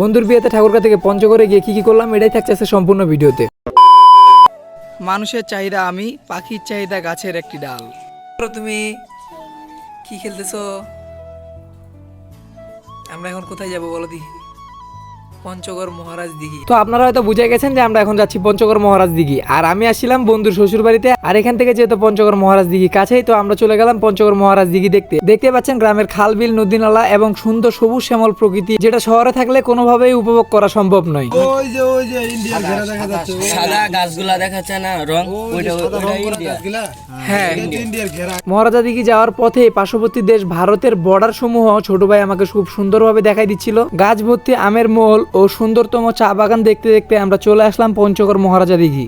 বন্ধুর বিয়েতে ঠাকুরকা থেকে পঞ্চগড়ে গিয়ে কি কি করলাম এটাই থাকছে আজকে সম্পূর্ণ ভিডিওতে। মানুষের চাহিদা আমি পাখির চাহিদা গাছের একটি ডাল। তুমি কি খেলতেছ? আমরা এখন কোথায় যাব বলো দি পঞ্চগড় মহারাজ দিঘি। তো আপনারা হয়তো বুঝে গেছেন যে আমরা এখন যাচ্ছি পঞ্চগড় মহারাজ দিঘি। আর আমি আসছিলাম বন্ধুর শ্বশুর বাড়িতে আর এখান থেকে যেহেতু পঞ্চগড় মহারাজ দিঘি কাছেই তো আমরা চলে গেলাম পঞ্চগড় মহারাজ দিঘি দেখতে। দেখতে পাচ্ছেন গ্রামের খাল বিল নদী নালা এবং সুন্দর সবুজ শ্যামল প্রকৃতি যেটা শহরে থাকলে কোনোভাবেই উপভোগ করা সম্ভব নয়। ওই যে ওই যে ইন্ডিয়ার ঘেরা দেখা যাচ্ছে সাদা গাছগুলা দেখাচ্ছে না রং ওইটা ওইটা ইন্ডিয়া। হ্যাঁ। ইন্ডিয়ার ঘেরা। মহারাজা দিঘি যাওয়ার পথে পার্শ্ববর্তী দেশ ভারতের বর্ডার সমূহ ছোট ভাই আমাকে খুব সুন্দরভাবে দেখাই দিচ্ছিল। গাছ ভর্তি আমের মহল ও সুন্দরতম চা বাগান দেখতে দেখতে আমরা চলে আসলাম পঞ্চগড় মহারাজা দিঘি।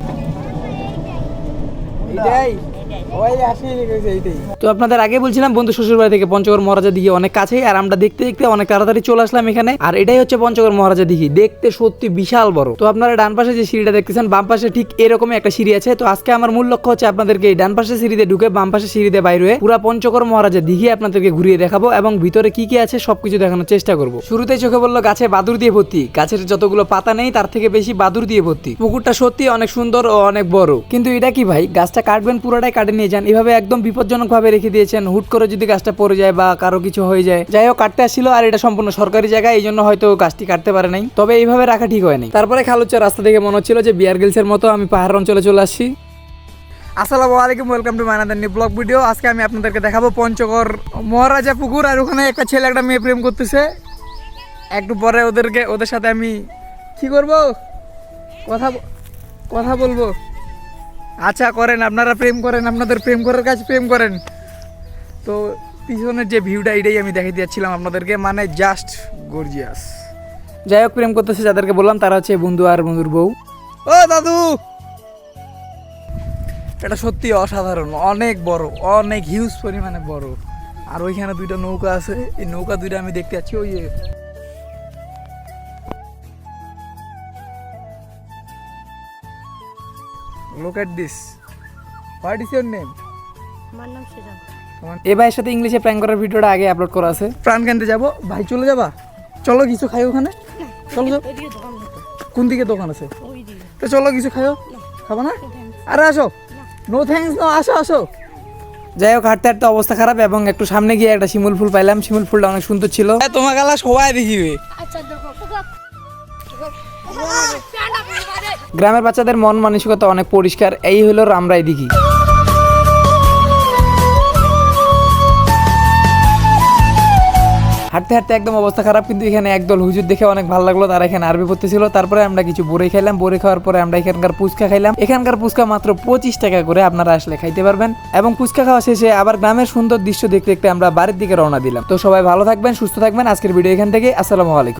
তো আপনাদের আগে বলছিলাম, বন্ধু শ্বশুর বাড়ি থেকে পঞ্চগড় মহারাজা দিঘি অনেক কাছেই, আর আমরা দেখতে দেখতে অনেক তাড়াতাড়ি চলে আসলাম এখানে। আর এটাই হচ্ছে পঞ্চগড় মহারাজা দিঘি। দেখতে সত্যি বিশাল বড়। তো আপনারা ডান পাশে যে সিঁড়িটা দেখতেছেন, বাম পাশে ঠিক এরকমই একটা সিঁড়ি আছে। তো আজকে আমার মূল লক্ষ্য হচ্ছে আপনাদেরকে ডান পাশে সিঁড়িতে ঢুকে বাম পাশে সিঁড়িতে বাইরে পুরা পঞ্চগড় মহারাজা দিঘি আপনাদেরকে ঘুরিয়ে দেখাবো এবং ভিতরে কি কি আছে সবকিছু দেখানোর চেষ্টা করব। শুরুতে চোখে বলল গাছে বাদুর দিয়ে ভর্তি। গাছের যতগুলো পাতা নেই, তার থেকে বেশি বাদুর দিয়ে ভর্তি। পুকুরটা সত্যি অনেক সুন্দর ও অনেক বড়। কিন্তু এটা কি ভাই? গাছটা কাটবেন পুরোটাই কাটে নিয়ে যান। এভাবে একদম বিপজ্জনক ভাবে রেখে দিয়েছেন। হুট করে যদি গাছটা পড়ে যায় বা কারও কিছু হয়ে যায়। যাই হোক কাটতে আসছিল আর এটা সম্পূর্ণ সরকারি জায়গা এই জন্য হয়তো গাছটি কাটতে পারে নাই। তবে এইভাবে রাখা ঠিক হয়নি তারপরে খালুচ্চার রাস্তা দেখে মনে হচ্ছিল যে বিয়ার গিলসের মতো আমি পাহাড় অঞ্চলে চলে আসছি। আসসালামু আলাইকুম welcome to my another new vlog video আজকে আমি আপনাদেরকে দেখাবো পঞ্চগড় মহারাজা পুকুর আর ওখানে একটা ছেলে একটা মেয়ে প্রেম করতেছে। একটু পরে ওদেরকে, ওদের সাথে আমি কি করব? কথা কথা বলব। আচ্ছা করেন, আপনারা প্রেম করেন, আপনাদের প্রেম করার কাজ প্রেম করেন। তো পিছনের যে ভিউটা এটাই আমি দেখে দিয়েছিলাম আপনাদেরকে মানে জাস্ট গর্জিয়াস যাই হোক, প্রেম করতেছে যাদেরকে বললাম, তারা হচ্ছে বন্ধু আর বন্ধুর বউ। ও দাদু! এটা সত্যি অসাধারণ, অনেক বড়, অনেক হিউজ পরিমাণে বড়। আর ওইখানে দুইটা নৌকা আছে, এই নৌকা দুইটা আমি দেখতে পাচ্ছি ওই লোক at this what is your name আমার নাম সেজান। এ ভাইয়ের সাথে ইংলিশে প্র্যাঙ্ক করার ভিডিওটা আগে আপলোড করা আছে। প্রাণ কিনতে যাব। ভাই চলে যাবা? চলো কিছু খাই ওখানে। চলো যাও। কোন দিকে দোকান আছে? ওই দিকে। তো চলো কিছু খাইও। খাব না? আরে আসো। নো। থ্যাঙ্কস নো আসো আসো। যাই হোক হাঁটতে হাঁটতে অবস্থা খারাপ এবং একটু সামনে গিয়ে একটা শিমুল ফুল পাইলাম। শিমুল ফুলটা অনেক সুন্দর ছিল। তোমার গালা সবাই দেখিবে। আচ্ছা দেখো গ্রামের বাচ্চাদের মন মানসিকতা অনেক পরিষ্কার, এই হলো রামরাই দিঘি। হাঁটতে হাঁটতে একদম অবস্থা খারাপ, কিন্তু এখানে একদল হুজুর দেখে অনেক ভালো লাগল, তারা এখানে আরবি পড়তেছিল তারপরে আমরা কিছু বড়ি খাইলাম, বড়ি খাওয়ার পরে আমরা এখানকার পুচকা খাইলাম। এখানকার পুচকা মাত্র পঁচিশ টাকা করে আপনারা আসলে খাইতে পারবেন। এবং পুচকা খাওয়া শেষে আবার গ্রামের সুন্দর দৃশ্য দেখতে দেখতে আমরা বাড়ির দিকে রওনা দিলাম। তো সবাই ভালো থাকবেন, সুস্থ থাকবেন। আজকের ভিডিও এখান থেকে, আসসালামু আলাইকুম।